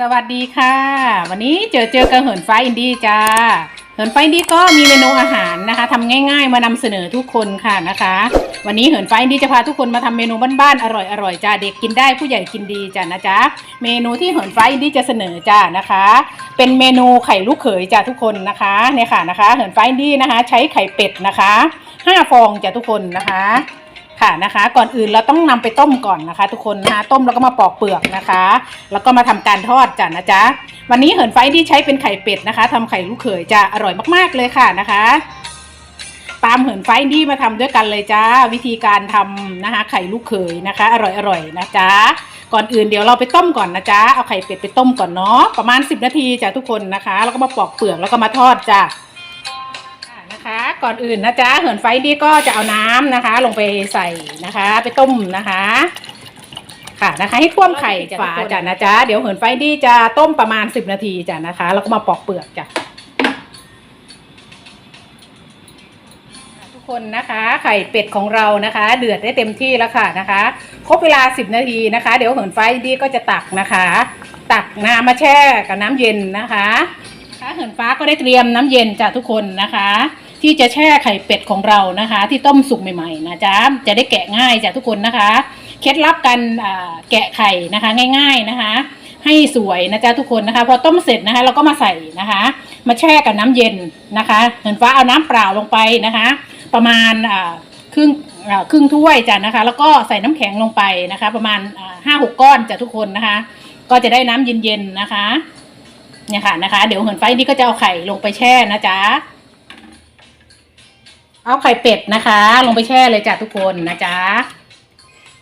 สวัสดีค่ะ วันนี้เจอเจอกับเหินฟ้าอินดี้จ้า เหินฟ้าอินดี้ก็มีเมนูอาหารนะคะทำง่ายๆมานำเสนอทุกคนค่ะนะคะ วันนี้เหินฟ้าอินดี้จะพาทุกคนมาทำเมนูบ้านๆอร่อยๆจ้าเด็กกินได้ผู้ใหญ่กินดีจ้านะจ๊ะเมนูที่เหินฟ้าอินดี้จะเสนอจ้านะคะ เป็นเมนูไข่ลูกเขยจ้าทุกคนนะคะเนี่ยค่ะนะคะ เหินฟ้าอินดี้นะคะ ใช้ไข่เป็ดนะคะห้าฟองจ้าทุกคนนะคะ ค่ะนะคะ ก่อนอื่นเราต้องนำไปต้มก่อนนะคะ ทุกคนนะคะต้มแล้วก็มาปอกเปลือกนะคะ แล้วก็มาทำการทอดจ้ะนะจ๊ะวันนี้เหินไฟที่ใช้เป็นไข่เป็ดนะคะทำไข่ลูกเขยจะอร่อยมากๆเลยค่ะนะคะ ตามเหินไฟที่มาทำด้วยกันเลยจ้าวิธีการทำนะคะ ไข่ลูกเขยนะคะ อร่อยๆนะจ๊ะก่อนอื่นเดี๋ยวเราไปต้มก่อนนะจ๊ะเอาไข่เป็ดไปต้มก่อนเนาะประมาณ 10 นาทีจ้ะทุกคนนะคะ แล้วก็มาปอกเปลือกแล้วก็มาทอดจ้ะ นะคะ ก่อนอื่นนะจ๊ะเหินไฟนี่ก็จะเอาน้ำนะคะ ลงไปใส่นะคะ ไปต้มนะคะ ค่ะนะคะ ให้ท่วมไข่ฝาจ้ะนะจ๊ะเดี๋ยวเหินไฟนี่จะต้มประมาณ10นาทีจ้ะนะคะ แล้วก็มาปอกเปลือกจ้ะทุกคนนะคะไข่เป็ดของเรานะคะ เดือดได้เต็มที่แล้วค่ะนะคะ ครบเวลา 10 นาทีนะคะ เดี๋ยวเหินไฟนี่ก็จะตักนะคะ ตักน้ำมาแช่กับน้ำเย็นนะคะค่ะเหินฟ้าก็ได้เตรียมน้ำเย็นจากทุกคนนะคะ ที่จะแช่ไข่เป็ดของเรานะคะ ที่ต้มสุกใหม่ๆนะจ๊ะจะได้แกะง่ายจากทุกคนนะคะ เคล็ดลับการแกะไข่นะคะง่าย ๆนะคะ ให้สวยนะจ๊ะทุกคนนะคะ พอต้มเสร็จนะคะ เราก็มาใส่นะคะ มาแช่กับน้ำเย็นนะคะเหินฟ้าเอาน้ำเปล่าลงไปนะคะ ประมาณครึ่งครึ่งถ้วยจ้ะนะคะ แล้วก็ใส่น้ำแข็งลงไปนะคะ ประมาณห้าหกก้อนจ้ะทุกคนนะคะ ก็จะได้น้ำเย็นๆนะคะเนี่ยค่ะนะคะ เดี๋ยวเหินไฟนี่ก็จะเอาไข่ลงไปแช่นะจ๊ะ เอาไข่เป็ดนะคะ ลงไปแช่เลยจ้ะทุกคนนะจ๊ะ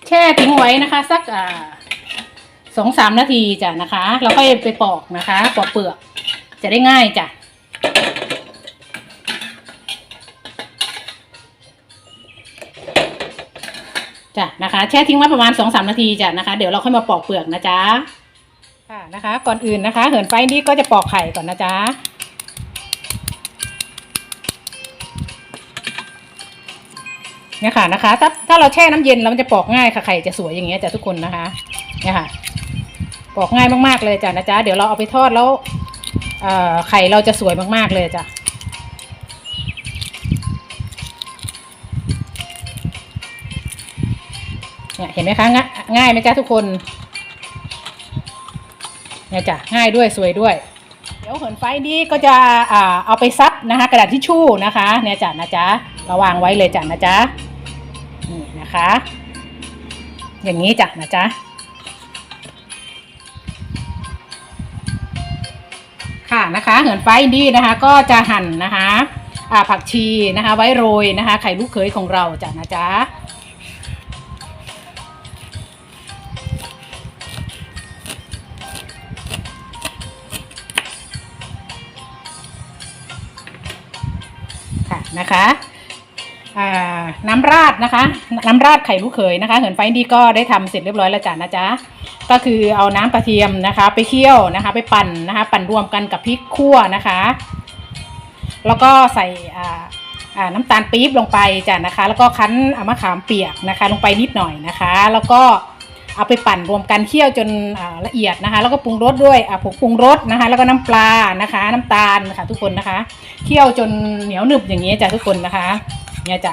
แช่ทิ้งไว้นะคะ สักอ่าสองสามนาทีจ้ะนะคะแล้วค่อยไปปอกนะคะปอกเปลือก จะได้ง่ายจ้ะจ้ะนะคะแช่ทิ้งไว้ประมาณสองสามนาทีจ้ะนะคะ เดี๋ยวเราค่อยมาปอกเปลือกนะจ๊ะค่ะนะคะ ก่อนอื่นนะคะ เหินไฟนี่ก็จะปอกไข่ก่อนนะจ๊ะ เนี่ยค่ะนะคะ ถ้าถ้าเราแช่น้ำเย็นแล้วมันจะปอกง่ายค่ะไข่จะสวยอย่างเงี้ยจ้ะทุกคนนะคะเนี่ยค่ะ ปอกง่ายมากๆเลยจ้ะนะจ๊ะเดี๋ยวเราเอาไปทอดแล้วไข่เราจะสวยมากๆเลยจ้ะเนี่ยเห็นไหมคะง่ายง่ายไหมจ๊ะทุกคนเนี่ยจ้ะง่ายด้วยสวยด้วย เดี๋ยวเหินไฟนี้ก็จะอเอาไปซับนะคะ กระดาษทิชชู่นะคะ เนี่ยจ้ะนะจ๊ะราวางไว้เลยจ้ะนะจ๊ะ นะคะ อย่างนี้จ้ะนะจ๊ะค่ะนะคะเหินไฟนี้นะคะ ก็จะหั่นนะคะอ่าผักชีนะคะ ไว้โรยนะคะ ไข่ลูกเขยของเราจ้ะนะจ๊ะค่ะนะคะอ่า น้ำราดนะคะ น้ำราดไข่ลูกเขยนะคะ เหินไฟดีก็ได้ทำเสร็จเรียบร้อยแล้วจ้ะนะจ๊ะก็คือเอาน้ำกระเทียมนะคะ ไปเคี่ยวนะคะ ไปปั่นนะคะ ปั่นรวมกันกับพริกขั่วนะคะ แล้วก็ใส่อ่าอ่าน้ำตาลปี๊บลงไปจ้ะนะคะ แล้วก็คั้นอามะขามเปียกนะคะ ลงไปนิดหน่อยนะคะ แล้วก็เอาไปปั่นรวมกันเคี่ยวจนละเอียดนะคะ แล้วก็ปรุงรสด้วยผงปรุงรสนะคะ แล้วก็น้ำปลานะคะ น้ำตาลค่ะทุกคนนะคะ เคี่ยวจนเหนียวหนึบอย่างนี้จ้ะทุกคนนะคะเนี่ยจ้ะ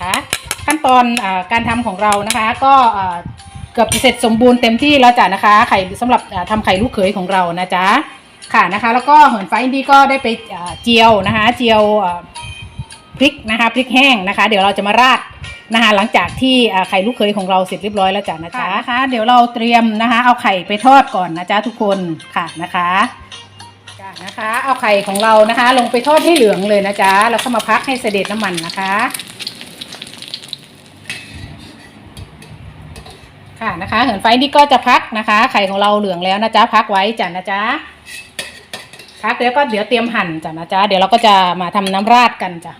นะคะ ขั้นตอนอาการทำของเรานะคะ ก็อ่าเกือบจะเสร็จสมบูรณ์เต็มที่แล้วจ้ะนะคะ ไข่สำหรับอ่าทำไข่ลูกเขยของเรานะจ๊ะค่ะนะคะ แล้วก็เหินไฟอินดี้ก็ได้ไปอ่าเจียวนะคะ เจียวอ่าพริกนะคะพริกแห้งนะคะ เดี๋ยวเราจะมาราดนะคะหลังจากที่อ่าไข่ลูกเขยของเราเสร็จเรียบร้อยแล้วจ้ะนะจ๊ะนะคะ เดี๋ยวเราเตรียมนะคะ เอาไข่ไปทอดก่อนนะจ๊ะทุกคนค่ะนะคะจ้ะนะคะ เอาไข่ของเรานะคะ ลงไปทอดให้เหลืองเลยนะจ๊ะแล้วก็มาพักให้เสด็จน้ำมันนะคะ ค่ะนะคะเหินไฟนี่ก็จะพักนะคะ ไข่ของเราเหลืองแล้วนะจ๊ะพักไว้จ้ะนะจ๊ะพักแล้วก็เดี๋ยวเตรียมหั่นจ้ะนะจ๊ะเดี๋ยวเราก็จะมาทำน้ำราดกันจ้ะ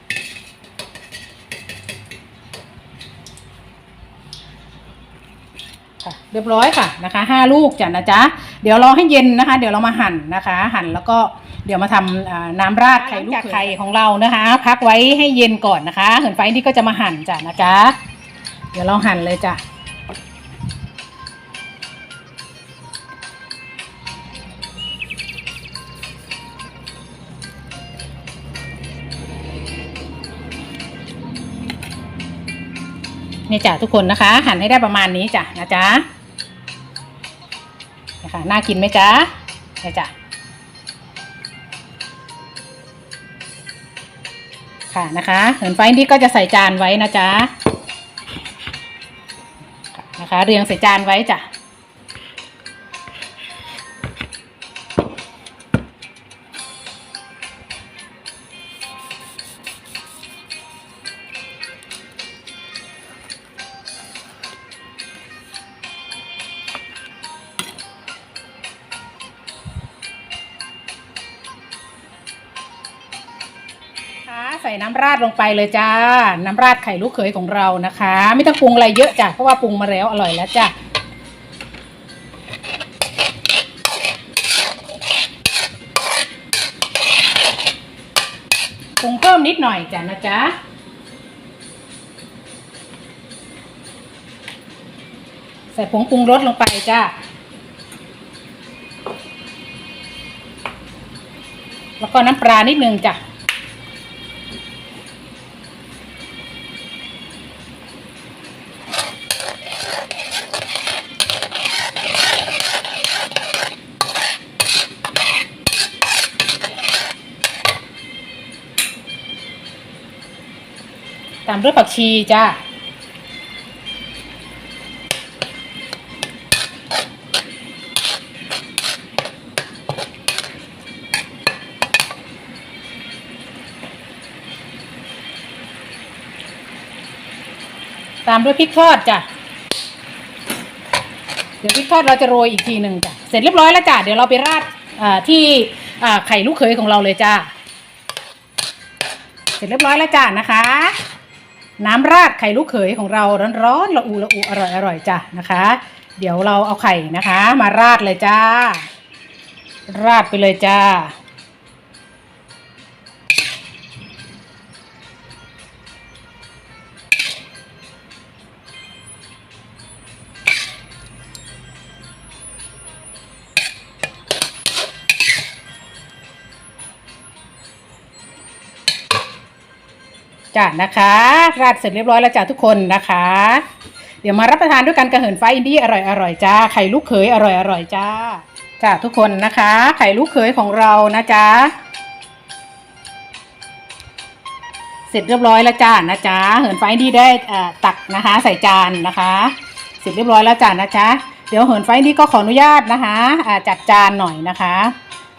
ค่ะเรียบร้อยค่ะนะคะห้าลูกจ้ะนะจ๊ะเดี๋ยวรอให้เย็นนะคะ เดี๋ยวเรามาหั่นนะคะ หั่นแล้วก็เดี๋ยวมาทำอ่าน้ำราดไข่ลูกไข่ของเรานะคะ พักไว้ให้เย็นก่อนนะคะเหินไฟนี่ก็จะมาหั่นจ้ะนะจ๊ะเดี๋ยวเราหั่นเลยจ้ะ นี่จ้ะทุกคนนะคะ หั่นให้ได้ประมาณนี้จ้ะนะจ๊ะนะคะน่ากินไหมจ๊ะนี่จ้ะค่ะนะคะเหินไฟนี่ก็จะใส่จานไว้นะจ๊ะค่ะนะคะ เรียงใส่จานไว้จ้ะ ใส่น้ำราดลงไปเลยจ้า น้ำราดไข่ลูกเขยของเรานะคะ ไม่ต้องปรุงอะไรเยอะจ้ะเพราะว่าปรุงมาแล้วอร่อยแล้วจ้ะปรุงเพิ่มนิดหน่อยจ้ะนะจ๊ะใส่ผงปรุงรสลงไปจ้าแล้วก็น้ำปลานิดนึงจ้ะ ตามด้วยผักชีจ้าตามด้วยพริกทอดจ้ะ เดี๋ยวพริกทอดเราจะโรยอีกทีหนึ่งจ้ะ เสร็จเรียบร้อยแล้วจ้ะ เดี๋ยวเราไปราดที่ไข่ลูกเขยของเราเลยจ้าเสร็จเรียบร้อยแล้วจ้านะคะ น้ำราดไข่ลูกเขยของเราร้อนๆละอูละอูอร่อยอร่อยจ้ะนะคะ เดี๋ยวเราเอาไข่นะคะ มาราดเลยจ้า ราดไปเลยจ้า จ้านะคะ ราดเสร็จเรียบร้อยแล้วจ้าทุกคนนะคะ เดี๋ยวมารับประทานด้วยกันกระเหินไฟอินดี้อร่อยอร่อยจ้าไข่ลูกเขยอร่อยอร่อยจ้าจ้าทุกคนนะคะ ไข่ลูกเขยของเรานะจ๊ะเสร็จเรียบร้อยแล้วจ้านะจ๊ะเหินไฟอินดี้ได้ตักนะคะ ใส่จานนะคะ เสร็จเรียบร้อยแล้วจ้านะจ๊ะเดี๋ยวเหินไฟนดี้ก็ขออนุญาตนะคะจัดจานหน่อยนะคะ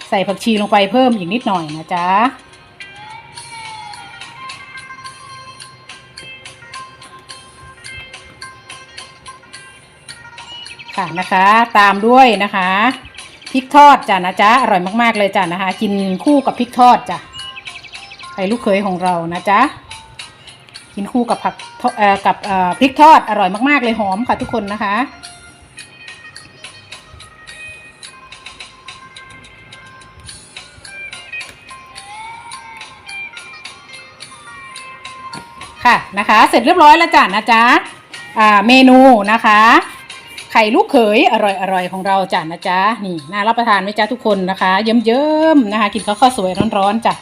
ใส่ผักชีลงไปเพิ่มอีกนิดหน่อยนะจ๊ะ ค่ะนะคะ ตามด้วยนะคะพริกทอดจ้ะนะจ๊ะอร่อยมากๆเลยจ้ะนะคะ กินคู่กับพริกทอดจ้ะไข่ลูกเขยของเรานะจ๊ะกินคู่กับผักเอ่อกับเอ่อพริกทอดอร่อยมากๆเลยหอมค่ะทุกคนนะคะค่ะนะคะ เสร็จเรียบร้อยแล้วจ้ะนะจ๊ะอ่าเมนูนะคะ ไข่ลูกเขยอร่อยอร่อยของเราจ้ะนะจ๊ะนี่น่ารับประทานไหมจ๊ะทุกคนนะคะ เยิ้มๆนะคะ กินข้าวข้าวสวยร้อนๆจ้ะ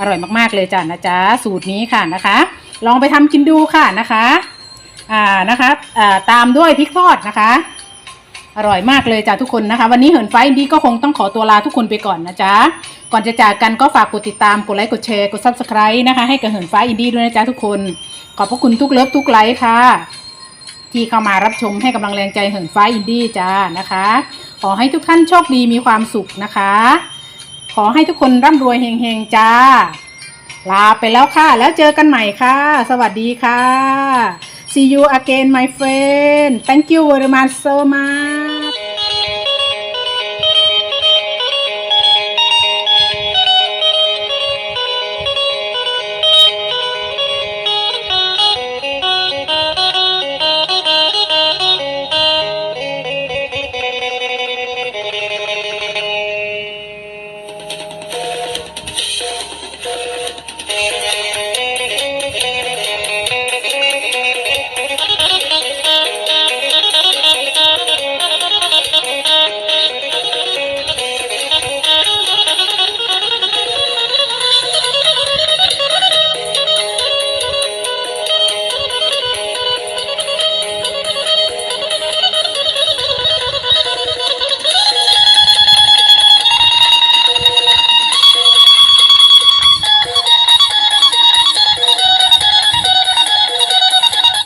อร่อยมากๆเลยจ้ะนะจ๊ะสูตรนี้ค่ะนะคะ ลองไปทำกินดูค่ะนะคะอ่านะคะอ่าตามด้วยพริกทอดนะคะ อร่อยมากเลยจ้ะทุกคนนะคะ วันนี้เหินไฟดีก็คงต้องขอตัวลาทุกคนไปก่อนนะจ๊ะก่อนจะจากกันก็ฝากกดติดตามกดไลค์กดแชร์กดซับสไครต์นะคะให้กับเหินไฟอินดี้ด้วยนะจ๊ะทุกคน ขอบพระคุณทุกเลิฟทุกไลค์ค่ะ ที่เข้ามารับชมให้กำลังแรงใจเหินฟ้าอินดี้จ้านะคะ ขอให้ทุกท่านโชคดีมีความสุขนะคะ ขอให้ทุกคนร่ำรวยเฮงๆจ้า ลาไปแล้วค่ะ แล้วเจอกันใหม่ค่ะ สวัสดีค่ะ see you again my friend thank you very much so much